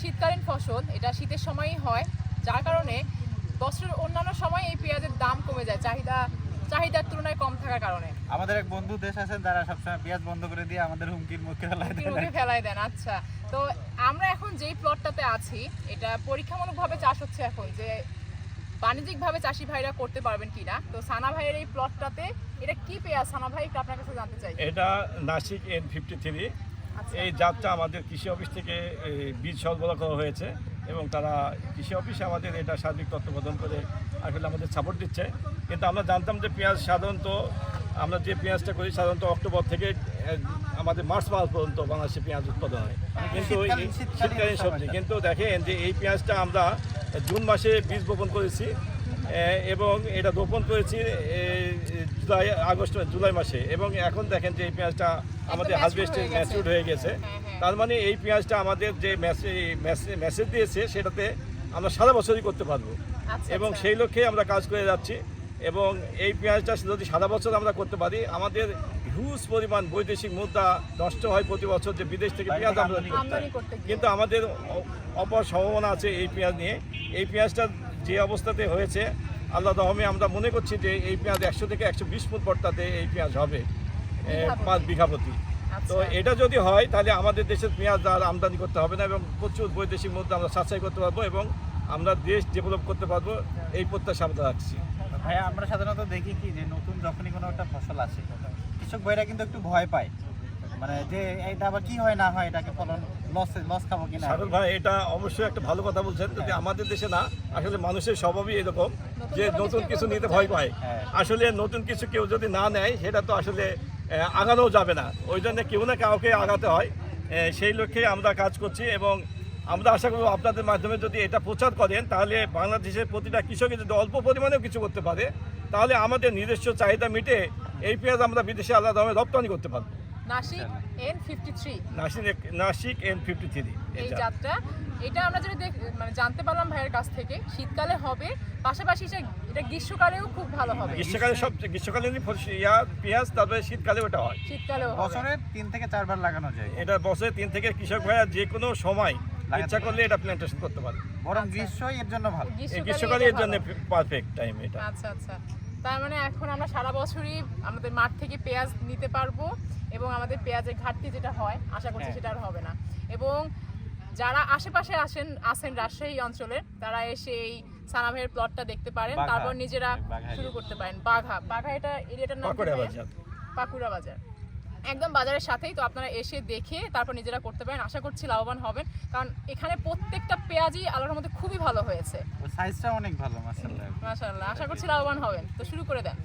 শীতকালীন ফসল এটা শীতের সময়ই হয়। যার কারণে বছরের অন্যান্য সময় এই পেঁয়াজের দাম কমে যায় চাহিদা চাহিদার তুলনায় কম থাকার কারণে। আমাদের এক বন্ধু দেশ আছেন তারা সবসময় পেঁয়াজ বন্ধ করে দিয়ে আমাদের হুমকির মুখে ফেলায় দেয়। মুখে ফেলাই দেন আচ্ছা। তো আমরা এখন যেই প্লটটাতে আছি এটা পরীক্ষামূলকভাবে চাষ হচ্ছে এখন যে বাণিজ্যিকভাবে চাষি ভাইরা করতে পারবেন কিনা। তো সানা ভাইয়ের এই প্লটটাতে এটা কি পেঁয়াজ? সানা ভাই আপনার কাছে জানতে চাই। এটা নাসিক এন ফিফটি থ্রি এই জাতটা আমাদের কৃষি অফিস থেকে বীজ সরবরাহ করা হয়েছে এবং তারা কৃষি অফিসে আমাদের এটা সার্বিক তত্ত্বাবধান করে আসলে আমাদের সাপোর্ট দিচ্ছে। কিন্তু আমরা জানতাম যে পেঁয়াজ সাধারণত আমরা যে পেঁয়াজটা করি সাধারণত অক্টোবর থেকে আমাদের মার্চ মাস পর্যন্ত বাংলাদেশে পেঁয়াজ উৎপাদন হয়। কিন্তু এই শীতকালীন- সবজি। কিন্তু দেখেন যে এই পেঁয়াজটা আমরা জুন মাসে বীজ বপন করেছি। এবং এটা রোপণ করেছি জুলাই আগস্ট জুলাই মাসে এবং এখন দেখেন যে এই পেঁয়াজটা আমাদের হারভেস্টে হয়ে গেছে। হয়ে গেছে হ্যাঁ, হ্যাঁ। তার মানে এই পেঁয়াজটা আমাদের যে মেসেজ দিয়েছে সেটাতে আমরা সারা বছরই করতে পারব আচ্ছা, এবং আচ্ছা। সেই লক্ষ্যে আমরা কাজ করে যাচ্ছি এবং এই পেঁয়াজটা যদি সারা বছর আমরা করতে পারি আমাদের হিউজ পরিমাণ বৈদেশিক মুদ্রা নষ্ট হয় প্রতি বছর যে বিদেশ থেকে পেঁয়াজ আমদানি করতে হয়। কিন্তু আমাদের অপর সম্ভাবনা আছে এই পেঁয়াজ নিয়ে এই পেঁয়াজটা যে অবস্থাতে হয়েছে আল্লাহ রহমে আমরা মনে করছি যে এই পেঁয়াজ একশো থেকে একশো বিশ ফুট পট্টাতে এই পেঁয়াজ হবে। পাঁচ বিঘা প্রতি তো আচ্ছা এটা যদি হয় তাহলে আমাদের দেশের পেঁয়াজ আর আমদানি করতে হবে না এবং প্রচুর বৈদেশিক মুদ্রা আমরা সাশ্রয় করতে পারব এবং আমরা দেশ ডেভেলপ করতে পারব এই প্রত্যাশা আমরা রাখছি ভাইয়া আমরা সাধারণত দেখি কি যে নতুন যখনই কোনো একটা ফসল আসে কৃষক ভাইরা কিন্তু একটু ভয় পায়। মানে যে এটা আবার কি হয় না হয় এটাকে ফলন লস লস খাব কিনা? সারুল ভাই এটা অবশ্যই একটা ভালো কথা বলছেন। যদি আমাদের দেশে না আসলে মানুষের স্বভাবই এরকম যে নতুন কিছু নিতে ভয় পায়। হ্যাঁ। আসলে নতুন কিছু কেউ যদি না নেয় সেটা তো আসলে আহ, আগানোও যাবে না। ওই জন্য কেউ না কাউকে আগাতে হয়। সেই লক্ষ্যে আমরা কাজ করছি এবং আমরা আশা করব আপনাদের মাধ্যমে যদি এটা প্রচার করেন তাহলে বাংলাদেশের প্রতিটা কৃষকে যদি অল্প পরিমাণেও কিছু করতে পারে। তাহলে আমাদের নিজস্ব চাহিদা মিটে এই পেঁয়াজ আমরা বিদেশে আলাদা দামে রপ্তানি করতে পারব। Nashik N fifty three Nashik Nashik N fifty three এই জাতটা এটা আমরা যেটা মানে জানতে পারলাম ভাইয়ের কাছ থেকে শীতকালে হবে পাশাপাশি এটা এটা গ্রীষ্মকালেও খুব ভালো হবে। গ্রীষ্মকালে সব ইয়া পেঁয়াজ তারপরে শীতকালে ওটা হয়। শীতকালেও হবে। বছরে তিন থেকে চারবার লাগানো যায়। এটা বছরে তিন থেকে কৃষক ভাইয়া যে কোনো সময় ইচ্ছা করলে এটা প্ল্যান্টেশন করতে পারে বরং গ্রীষ্মই এর জন্য ভালো। গ্রীষ্মকালে এর জন্য পারফেক্ট টাইম এটা। আচ্ছা আচ্ছা। তার মানে এখন আমরা সারা বছরই আমাদের মাঠ থেকে পেঁয়াজ নিতে পারব এবং আমাদের পেঁয়াজের ঘাটতি যেটা হয় আশা করছি হ্যাঁ। সেটা আর হবে না। এবং যারা আশেপাশে আসেন আসেন রাজশাহী অঞ্চলের তারা এসে এই সানাভের প্লটটা দেখতে পারেন। তারপর নিজেরা শুরু করতে পারেন। বাঘা। বাঘা এটা এরিয়াটার নাম পাকুড়া বাজার। একদম বাজারের সাথেই তো আপনারা এসে দেখে তারপর নিজেরা করতে পারেন। আশা করছি লাভবান হবেন। কারণ এখানে প্রত্যেকটা পেঁয়াজই আলোর মধ্যে খুবই ভালো হয়েছে। সাইজটা অনেক ভালো মাসাল্লাহ মাশাআল্লাহ আশা করছি লাভবান হবেন। তো শুরু করে দেন।